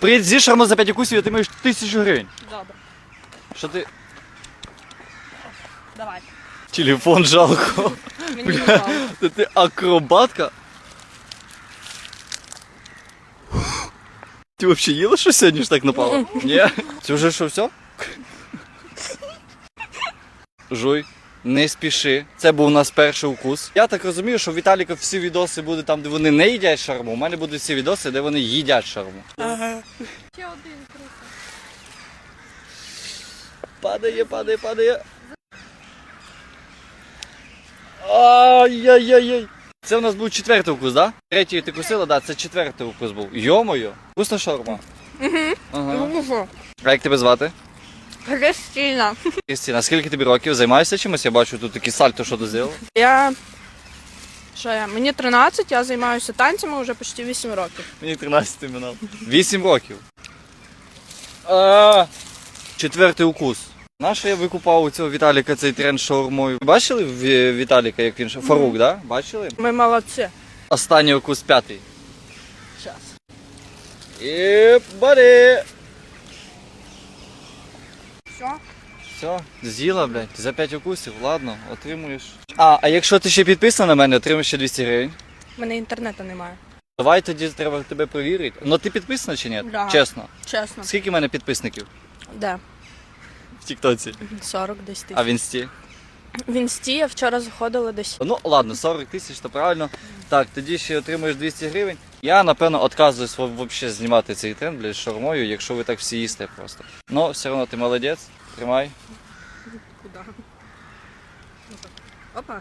Приїдь зі шарму за 5 укусів, і ти маєш тисячу гривень. Добре, Що ти? давай. Телефон жалко. Мені не жалко. Та ти акробатка? Ти взагалі їла що сьогодні ж так напало? Ні? Це вже що все? Жуй, Не спіши. Це був у нас перший укус. Я так розумію, що в Віталіка всі відоси будуть там, де вони не їдять шарму. У мене будуть всі відоси, де вони їдять шарму. Ще один круто. Падає, падає, падає. Ай-яй-яй-яй. Це у нас був четвертий укус, да? Третій ти кусила, да, це четвертий укус був. Йо-моє. Вкусна шаурма. Угу. Ага. Ну? А як тебе звати? Христина. Кристина, скільки тобі років? Займаєшся чимось? Я бачу тут такі сальто, що ти зробила. Я. Що я? Мені 13, я займаюся танцями вже почти 8 років. Мені 13 минав. 8 років. А, четвертий укус. Нащо я викупав у цього Віталіка цей тренд шаурмою? Бачили в Ві- Віталіка, як він ша- Фарук, да? Бачили? Ми молодці. Останній укус п'ятий. Щас. І бари. Все? Все, з'їла, блядь, за 5 укусів, ладно, отримуєш. А, а якщо ти ще підписана на мене, отримаєш ще 200 гривень. У мене інтернету немає. Давай тоді треба тебе перевірити. Ну ти підписана чи ні? Да. Чесно. Чесно. Скільки в мене підписників Де? в Тіктоці? 40 десь А тисяч. в інсті? В інсті я вчора заходила десь. Ну ладно, 40 тисяч, то правильно. Так, тоді ще отримуєш 200 гривень. Я напевно відказуюсь взагалі знімати цей тренд блядь, з шаурмою, якщо ви так всі їсте просто. Ну, все одно ти молодець, тримай. Куди? Опа.